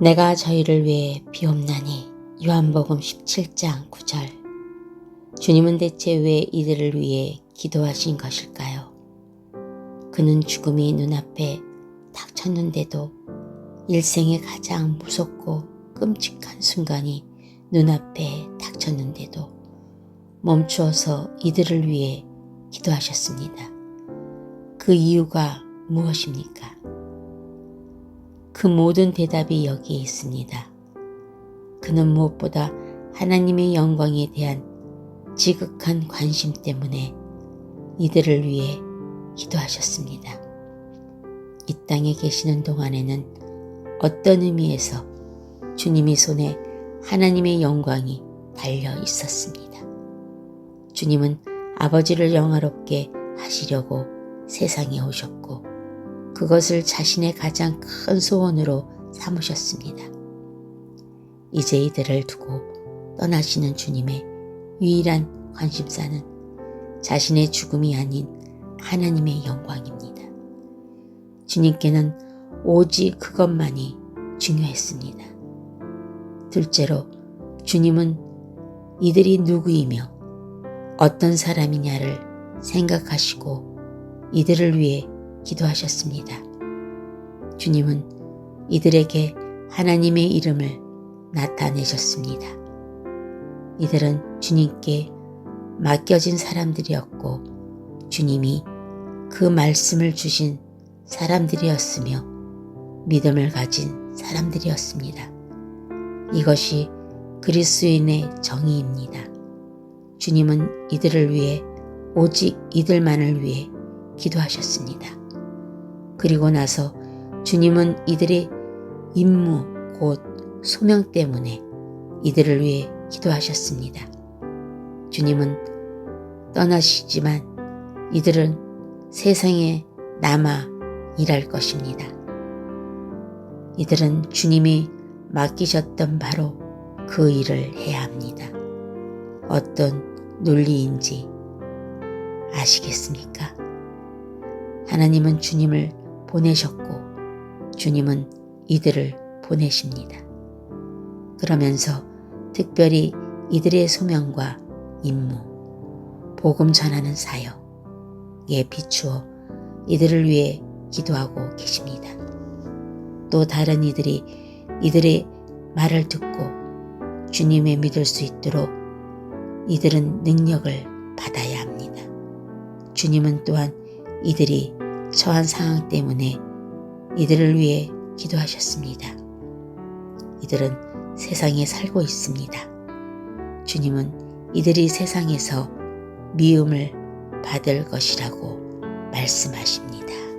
내가 저희를 위해 비옵나니 요한복음 17장 9절 주님은 대체 왜 이들을 위해 기도하신 것일까요? 그는 죽음이 눈앞에 닥쳤는데도 일생의 가장 무섭고 끔찍한 순간이 눈앞에 닥쳤는데도 멈추어서 이들을 위해 기도하셨습니다. 그 이유가 무엇입니까? 그 모든 대답이 여기에 있습니다. 그는 무엇보다 하나님의 영광에 대한 지극한 관심 때문에 이들을 위해 기도하셨습니다. 이 땅에 계시는 동안에는 어떤 의미에서 주님의 손에 하나님의 영광이 달려 있었습니다. 주님은 아버지를 영화롭게 하시려고 세상에 오셨고 그것을 자신의 가장 큰 소원으로 삼으셨습니다. 이제 이들을 두고 떠나시는 주님의 유일한 관심사는 자신의 죽음이 아닌 하나님의 영광입니다. 주님께는 오직 그것만이 중요했습니다. 둘째로 주님은 이들이 누구이며 어떤 사람이냐를 생각하시고 이들을 위해 기도하셨습니다. 주님은 이들에게 하나님의 이름을 나타내셨습니다. 이들은 주님께 맡겨진 사람들이었고 주님이 그 말씀을 주신 사람들이었으며 믿음을 가진 사람들이었습니다. 이것이 그리스도인의 정의입니다. 주님은 이들을 위해 오직 이들만을 위해 기도하셨습니다. 그리고 나서 주님은 이들의 임무 곧 소명 때문에 이들을 위해 기도하셨습니다. 주님은 떠나시지만 이들은 세상에 남아 일할 것입니다. 이들은 주님이 맡기셨던 바로 그 일을 해야 합니다. 어떤 논리인지 아시겠습니까? 하나님은 주님을 보내셨고 주님은 이들을 보내십니다. 그러면서 특별히 이들의 소명과 임무, 복음 전하는 사역에 비추어 이들을 위해 기도하고 계십니다. 또 다른 이들이 이들의 말을 듣고 주님의 믿을 수 있도록 이들은 능력을 받아야 합니다. 주님은 또한 이들이 처한 상황 때문에 이들을 위해 기도하셨습니다. 이들은 세상에 살고 있습니다. 주님은 이들이 세상에서 미움을 받을 것이라고 말씀하십니다.